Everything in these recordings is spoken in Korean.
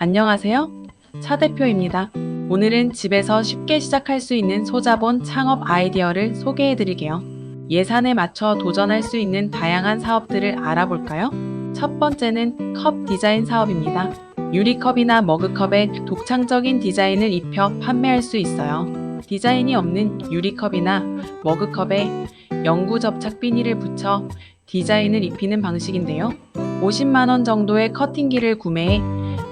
안녕하세요. 차 대표입니다. 오늘은 집에서 쉽게 시작할 수 있는 소자본 창업 아이디어를 소개해 드릴게요. 예산에 맞춰 도전할 수 있는 다양한 사업들을 알아볼까요? 첫 번째는 컵 디자인 사업입니다. 유리컵이나 머그컵에 독창적인 디자인을 입혀 판매할 수 있어요. 디자인이 없는 유리컵이나 머그컵에 영구 접착 비닐을 붙여 디자인을 입히는 방식인데요. 50만원 정도의 커팅기를 구매해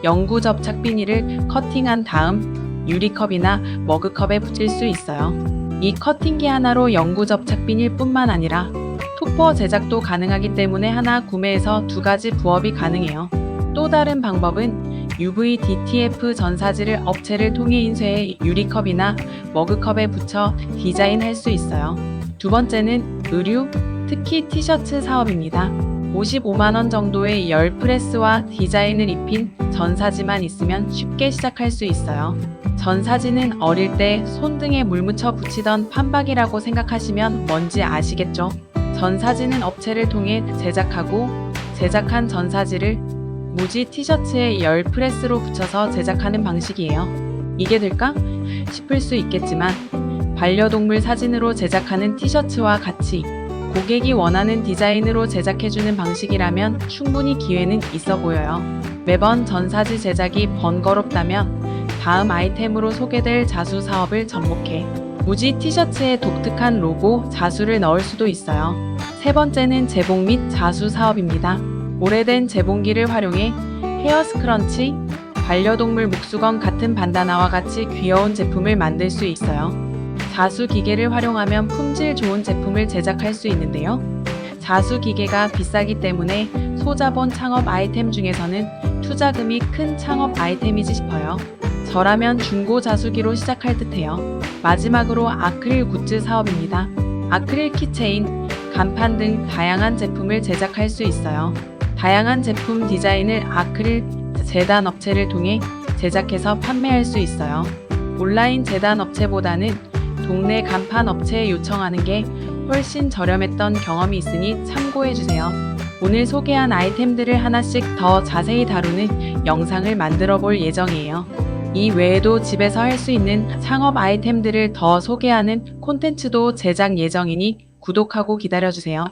영구 접 착 비닐을 커팅한 다음 유리컵이나 머그컵에 붙일 수 있어요. 이 커팅기 하나로 영구 접 착 비닐 뿐만 아니라 토퍼 제작도 가능하기 때문에 하나 구매해서 두 가지 부업이 가능해요. 또 다른 방법은 UV DTF 전사지를 업체를 통해 인쇄해 유리컵이나 머그컵에 붙여 디자인할 수 있어요. 두 번째는 의류, 특히 티셔츠 사업입니다. 55만원 정도의 열 프레스와 디자인을 입힌 전사지만 있으면 쉽게 시작할 수 있어요. 전사지는 어릴 때 손등에 물 묻혀 붙이던 판박이라고 생각하시면 뭔지 아시겠죠? 전사지는 업체를 통해 제작하고 제작한 전사지를 무지 티셔츠에 열 프레스로 붙여서 제작하는 방식이에요. 이게 될까? 싶을 수 있겠지만 반려동물 사진으로 제작하는 티셔츠와 같이 고객이 원하는 디자인으로 제작해주는 방식이라면 충분히 기회는 있어 보여요. 매번 전사지 제작이 번거롭다면 다음 아이템으로 소개될 자수 사업을 접목해 무지 티셔츠에 독특한 로고 자수를 넣을 수도 있어요. 세 번째는 재봉 및 자수 사업입니다. 오래된 재봉기를 활용해 헤어 스크런치, 반려동물 목수건 같은 반다나와 같이 귀여운 제품을 만들 수 있어요. 자수 기계를 활용하면 품질 좋은 제품을 제작할 수 있는데요. 자수 기계가 비싸기 때문에 소자본 창업 아이템 중에서는 투자금이 큰 창업 아이템이지 싶어요. 저라면 중고 자수기로 시작할 듯해요. 마지막으로 아크릴 굿즈 사업입니다. 아크릴 키체인, 간판 등 다양한 제품을 제작할 수 있어요. 다양한 제품 디자인을 아크릴 재단 업체를 통해 제작해서 판매할 수 있어요. 온라인 재단 업체보다는 동네 간판 업체에 요청하는 게 훨씬 저렴했던 경험이 있으니 참고해 주세요. 오늘 소개한 아이템들을 하나씩 더 자세히 다루는 영상을 만들어 볼 예정이에요. 이 외에도 집에서 할 수 있는 창업 아이템들을 더 소개하는 콘텐츠도 제작 예정이니 구독하고 기다려 주세요.